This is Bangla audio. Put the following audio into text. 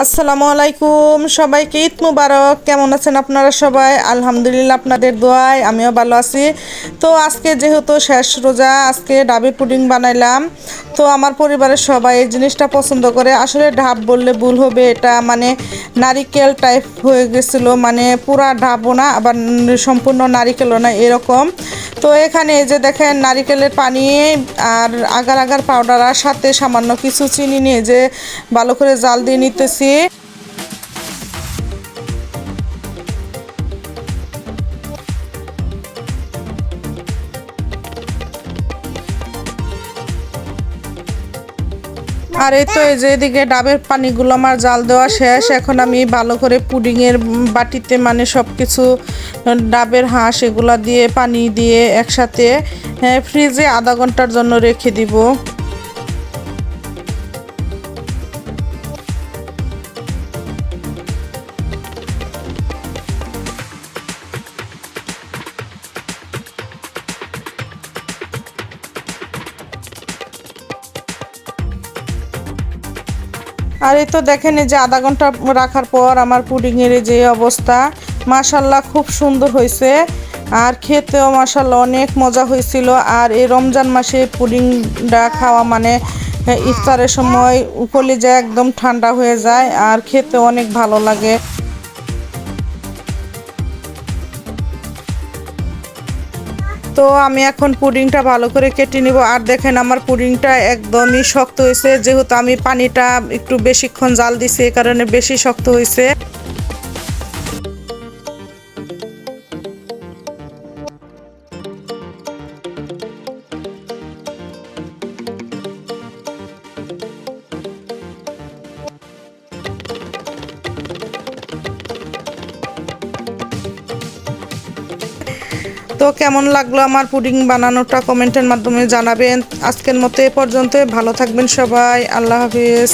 আসসালামু আলাইকুম, সবাইকে ঈদ মুবারক। কেমন আছেন আপনারা সবাই? আলহামদুলিল্লাহ আপনাদের দোয়ায় আমিও ভালো আছি। তো আজকে যেহেতু শেষ রোজা, আজকে ডাবে পুডিং বানাইলাম। তো আমার পরিবারের সবাই এই জিনিসটা পছন্দ করে। আসলে ঢাব বললে ভুল হবে, এটা মানে নারিকেল টাইপ হয়ে গেছিল। মানে পুরা ঢাবও না, আবার সম্পূর্ণ নারিকেলও না, এরকম। তো এখানে এই যে দেখেন নারিকেলের পানি আর আগার আগার পাউডার আর সাথে সামান্য কিছু চিনি নিয়ে যে ভালো করে জাল দিয়ে নিতেছি। আর এই তো এই যে এদিকে ডাবের পানিগুলো আমার জাল দেওয়া শেষ। এখন আমি ভালো করে পুডিংয়ের বাটিতে মানে সব কিছু ডাবের হাঁস এগুলা দিয়ে পানি দিয়ে একসাথে হ্যাঁ, ফ্রিজে আধা ঘণ্টার জন্য রেখে দিব। আর এই তো দেখেন এই যে আধা ঘণ্টা রাখার পর আমার পুডিংয়ের যে অবস্থা মাশাল্লাহ খুব সুন্দর হয়েছে। আর খেতেও মাশাল্লাহ অনেক মজা হয়েছিল। আর এই রমজান মাসে পুডিংটা খাওয়া মানে ইফতারের সময় কলিজা একদম ঠান্ডা হয়ে যায়, আর খেতে অনেক ভালো লাগে। তো আমি এখন পুডিংটা ভালো করে কেটে নিব। আর দেখেন আমার পুডিংটা একদমই শক্ত হয়েছে। যেহেতু আমি পানিটা একটু বেশিক্ষণ জাল দিছি এই কারণে বেশি শক্ত হয়েছে। তো কেমন লাগল আমার পুডিং বানানোটা? কমেন্টের মাধ্যমে জানাবেন। আজকের মতো এ পর্যন্ত ভালো থাকবেন সবাই। আল্লাহ হাফিজ।